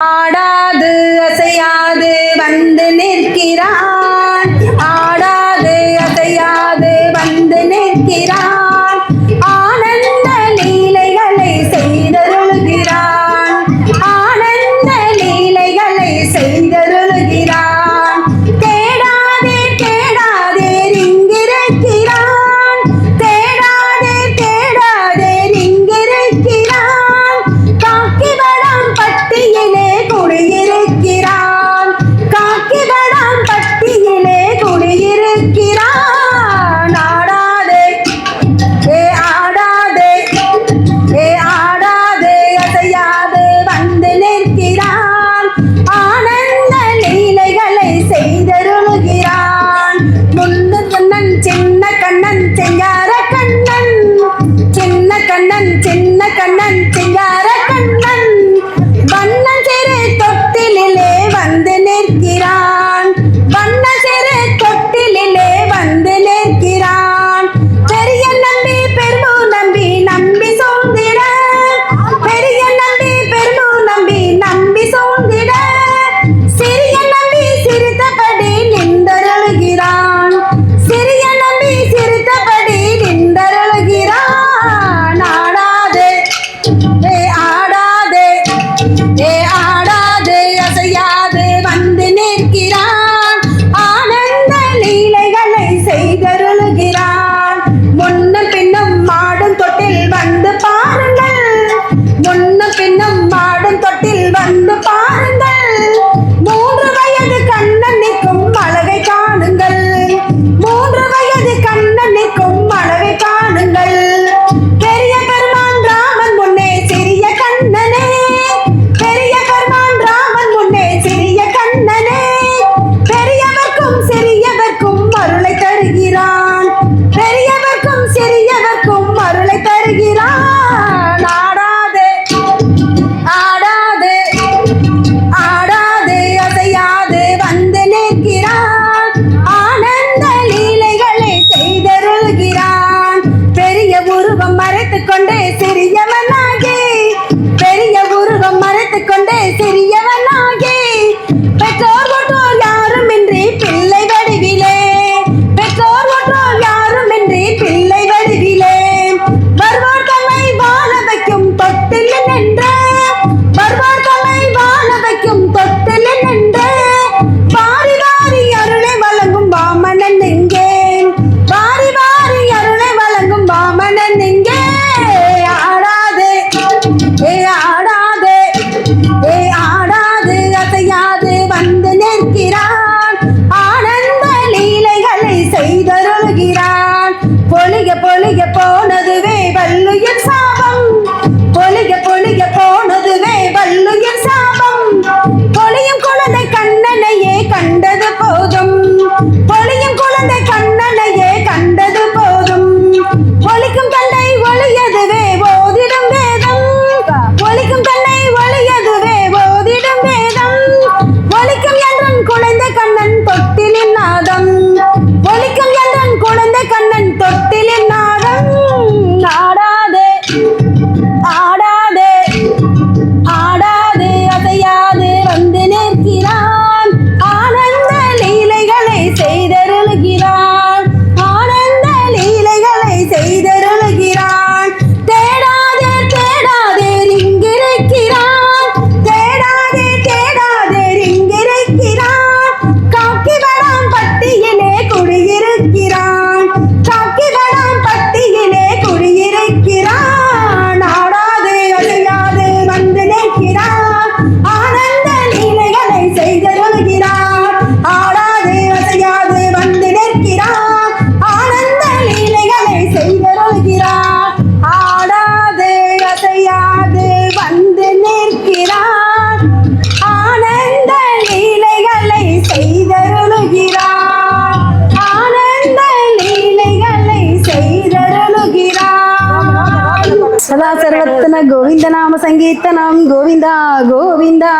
ஆடாது அசையாது வந்து நிற்கிறான் గోవిందనామ సంకీర్తనం గోవిందా గోవిందా.